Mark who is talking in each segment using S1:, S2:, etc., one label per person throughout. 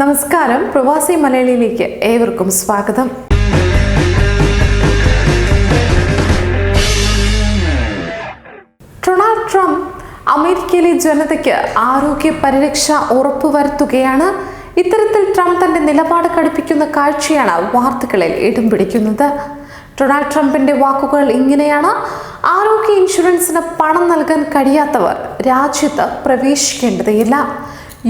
S1: നമസ്കാരം. പ്രവാസി മലയാളിയിലേക്ക് ഏവർക്കും സ്വാഗതം. ഡൊണാൾഡ് ട്രംപ് അമേരിക്കയിലെ ജനതയ്ക്ക് ആരോഗ്യ പരിരക്ഷ ഉറപ്പുവരുത്തുകയാണ്. ഇത്തരത്തിൽ ട്രംപ് തന്റെ നിലപാട് കടുപ്പിക്കുന്ന കാഴ്ചയാണ് വാർത്തകളിൽ ഇടം പിടിക്കുന്നത്. ഡൊണാൾഡ് ട്രംപിന്റെ വാക്കുകൾ ഇങ്ങനെയാണ്. ആരോഗ്യ ഇൻഷുറൻസിന് പണം നൽകാൻ കഴിയാത്തവർ രാജ്യത്ത് പ്രവേശിക്കേണ്ടതില്ല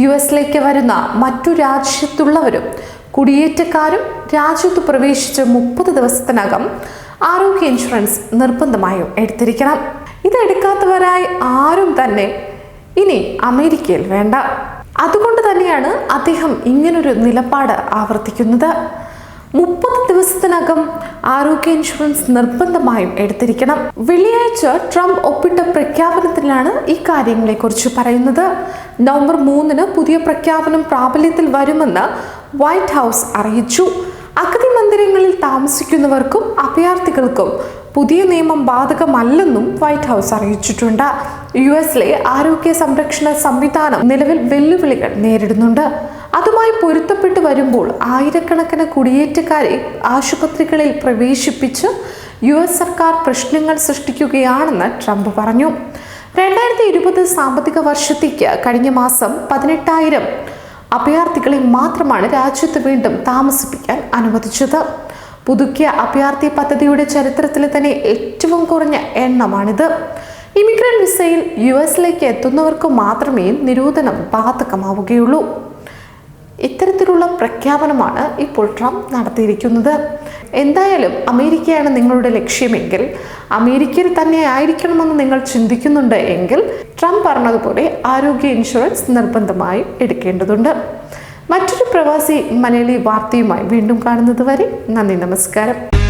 S1: യു എസിലേക്ക് വരുന്ന മറ്റു രാജ്യത്തുള്ളവരും കുടിയേറ്റക്കാരും രാജ്യത്ത് പ്രവേശിച്ച് മുപ്പത് ദിവസത്തിനകം ആരോഗ്യ ഇൻഷുറൻസ് നിർബന്ധമായും എടുത്തിരിക്കണം. ഇതെടുക്കാത്തവരായി ആരും തന്നെ ഇനി അമേരിക്കയിൽ വേണ്ട. അതുകൊണ്ട് തന്നെയാണ് അദ്ദേഹം ഇങ്ങനൊരു നിലപാട് ആവർത്തിക്കുന്നത്. മുപ്പത് ദിവസത്തിനകം ആരോഗ്യ ഇൻഷുറൻസ് നിർബന്ധമായും എടുത്തിരിക്കണം. വെള്ളിയാഴ്ച ട്രംപ് ഒപ്പിട്ട പ്രഖ്യാപനത്തിലാണ് ഈ കാര്യങ്ങളെക്കുറിച്ച് പറയുന്നത്. നവംബർ മൂന്നിന് പുതിയ പ്രഖ്യാപനം പ്രാബല്യത്തിൽ വരുമെന്ന് വൈറ്റ് ഹൗസ് അറിയിച്ചു. അഗതി മന്ദിരങ്ങളിൽ താമസിക്കുന്നവർക്കും അഭയാർത്ഥികൾക്കും പുതിയ നിയമം ബാധകമല്ലെന്നും വൈറ്റ് ഹൗസ് അറിയിച്ചിട്ടുണ്ട്. യു എസിലെ ആരോഗ്യ സംരക്ഷണ സംവിധാനം നിലവിൽ വെല്ലുവിളികൾ നേരിടുന്നുണ്ട്. അതുമായി പൊരുത്തപ്പെട്ടു വരുമ്പോൾ ആയിരക്കണക്കിന് കുടിയേറ്റക്കാരെ ആശുപത്രികളിൽ പ്രവേശിപ്പിച്ച് യു എസ് സർക്കാർ പ്രശ്നങ്ങൾ സൃഷ്ടിക്കുകയാണെന്ന് ട്രംപ് പറഞ്ഞു. രണ്ടായിരത്തി ഇരുപത് സാമ്പത്തിക വർഷത്തേക്ക് കഴിഞ്ഞ മാസം പതിനെട്ടായിരം അഭയാർത്ഥികളെ മാത്രമാണ് രാജ്യത്ത് വീണ്ടും താമസിപ്പിക്കാൻ അനുവദിച്ചത്. പുതുക്കിയ അഭയാർത്ഥി പദ്ധതിയുടെ ചരിത്രത്തിലെ തന്നെ ഏറ്റവും കുറഞ്ഞ എണ്ണമാണിത്. ഇമിഗ്രന്റ് വിസയിൽ യു എസിലേക്ക് എത്തുന്നവർക്ക് മാത്രമേ നിരോധനം ബാധകമാവുകയുള്ളൂ. ഇത്തരത്തിലുള്ള പ്രഖ്യാപനമാണ് ഇപ്പോൾ ട്രംപ് നടത്തിയിരിക്കുന്നത്. എന്തായാലും അമേരിക്കയാണ് നിങ്ങളുടെ ലക്ഷ്യമെങ്കിൽ അമേരിക്കയിൽ തന്നെ ആയിരിക്കണമെന്ന് നിങ്ങൾ ചിന്തിക്കുന്നുണ്ട് എങ്കിൽ ട്രംപ് പറഞ്ഞതുപോലെ ആരോഗ്യ ഇൻഷുറൻസ് നിർബന്ധമായി എടുക്കേണ്ടതുണ്ട്. മറ്റൊരു പ്രവാസി മലയാളി വാർത്തയുമായി വീണ്ടും കാണുന്നത് വരെ നന്ദി നമസ്കാരം.